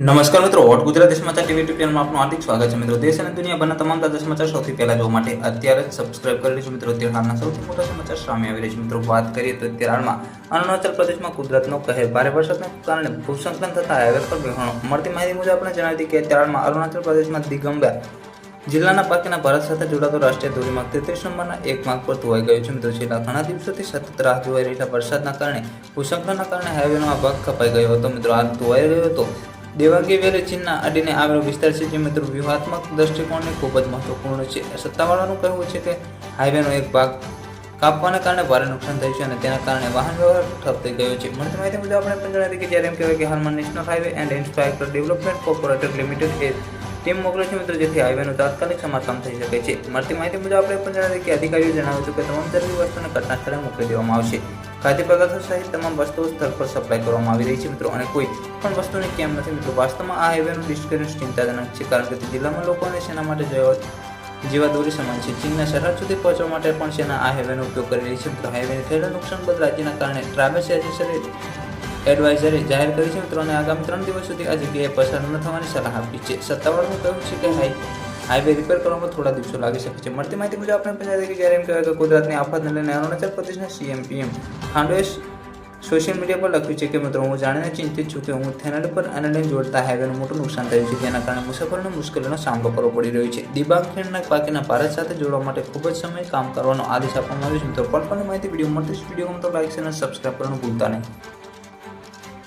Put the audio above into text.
નમસ્કાર મિત્રો હોટ ગુજરાત સમાચાર ટીવી યુટ્યુબ ચેનલમાં આપનું હાર્દિક સ્વાગત છે મિત્રો. દેશ અને દુનિયાભરના તમામ તાજા સમાચાર સૌથી પહેલા જોવા માટે અત્યારે સબસ્ક્રાઇબ કરી લેજો મિત્રો. અત્યારે હાલના સૌથી મોટા સમાચાર સામે આવી રહ્યા છે મિત્રો. વાત કરીએ તો અત્યારે હાલમાં અરુણાચલ પ્રદેશમાં કુદરતનો કહેર ભારે વરસાદને કારણે ભૂસંકલન થતા હાઈવે પર વિહણો મળતી માહિતી મુજબ આપણે જણાવી હતી કે અત્યારે હાલમાં અરુણાચલ પ્રદેશમાં દિગંબર જિલ્લાના પાકીના ભારત સાથે જોડાતો રાષ્ટ્રીય ધોરીમાર્ગ તેત્રીસ નંબરના એક માર્ગ પર ધોવાઈ ગયો છે મિત્રો. છેલ્લા ઘણા દિવસોથી સતત રાહ જોવાઈ રહેલા વરસાદના કારણે ભૂસંકલનના કારણે હાઈવેનો આ ભાગ કપાઈ ગયો હતો. મિત્રો, આ ધોવાઈ ગયો હતો દેવાંગી વેરચીનના ચીનના અડીને આવેલો વિસ્તાર છે જે મિત્રો વ્યૂહાત્મક દ્રષ્ટિકોણને ખૂબ જ મહત્વપૂર્ણ છે. સત્તાવાળાનું કહેવું છે કે હાઈવેનો એક ભાગ કાપવાના કારણે ભારે નુકસાન થયું છે અને તેના કારણે વાહન વ્યવહાર ઠપ થઈ ગયો છે. મળતી માહિતી મુજબ આપણે પણ જણાવી કે જ્યારે એમ કહેવાય કે હાલમાં national highway and infrastructure development corporator limited A team મોકલે છે મિત્રો, જેથી હાઈવેનું તાત્કાલિક સમારકામ થઈ શકે છે. મળતી માહિતી મુજબ આપણે પણ જણાવી કે અધિકારીઓ જણાવ્યું હતું કે તમામ જરૂરી વસ્તુને ઘટના સ્થળે મોકલી દેવામાં આવશે. ખાદ્ય પદાર્થો સહિત તમામ વસ્તુઓ સ્થળ પર સપ્લાય કરવામાં આવી રહી છે મિત્રો, અને કોઈ પણ વસ્તુની કેમ નથી મિત્રો. વાસ્તવમાં આ હાઈવેનું ડિસ્કરન્સ ચિંતાજનક છે, કારણ કે તે જિલ્લામાં લોકોને સેના માટે જવા જેવા દોરી સમાન છે. ચીનના સરહદ સુધી પહોંચવા માટે પણ સેના આ હાઈવેનો ઉપયોગ કરી રહી છે મિત્રો. હાઈવેને થયેલા નુકસાન બાદ રાજ્યના કારણે ટ્રાવેલ્સ એજન્સી એડવાઇઝરે જાહેર કરી છે મિત્રો અને આગામી ત્રણ દિવસ સુધી આ જગ્યાએ પસાર ન થવાની સલાહ આપી છે. સત્તાવાળાનું કહ્યું છે કે હાઈ, હાઈવે રિપેર કરવામાં થોડા દિવસો લાગી શકે છે. મળતી માહિતી મુજબ આપણે પંચાયત કે જ્યારે એમ કહેવાય કે કુદરતની આફતને લઈને અરુણાચલ પ્રદેશના સીએમ, પીએમ ખાંડોએ સોશિયલ મીડિયા પર લખ્યું છે કે મિત્રો, હું જાણીને ચિંતિત છું કે હું થેનલ પર અને લઈને જોડતા હાઈવેનું મોટું નુકસાન થયું છે. જેના કારણે મુસાફરોને મુશ્કેલીનો સામનો કરવો પડી રહ્યો છે. દિબાંગ ખીણના પાકીના ભારત સાથે જોડવા માટે ખૂબ જ સમય કામ કરવાનો આદેશ આપવામાં આવ્યો છે. મિત્રો પણ પણ માહિતી વીડિયો મળતી વીડિયો તો લાઈક અને સબસ્ક્રાઈબ કરવાનું ભૂલતા નહીં.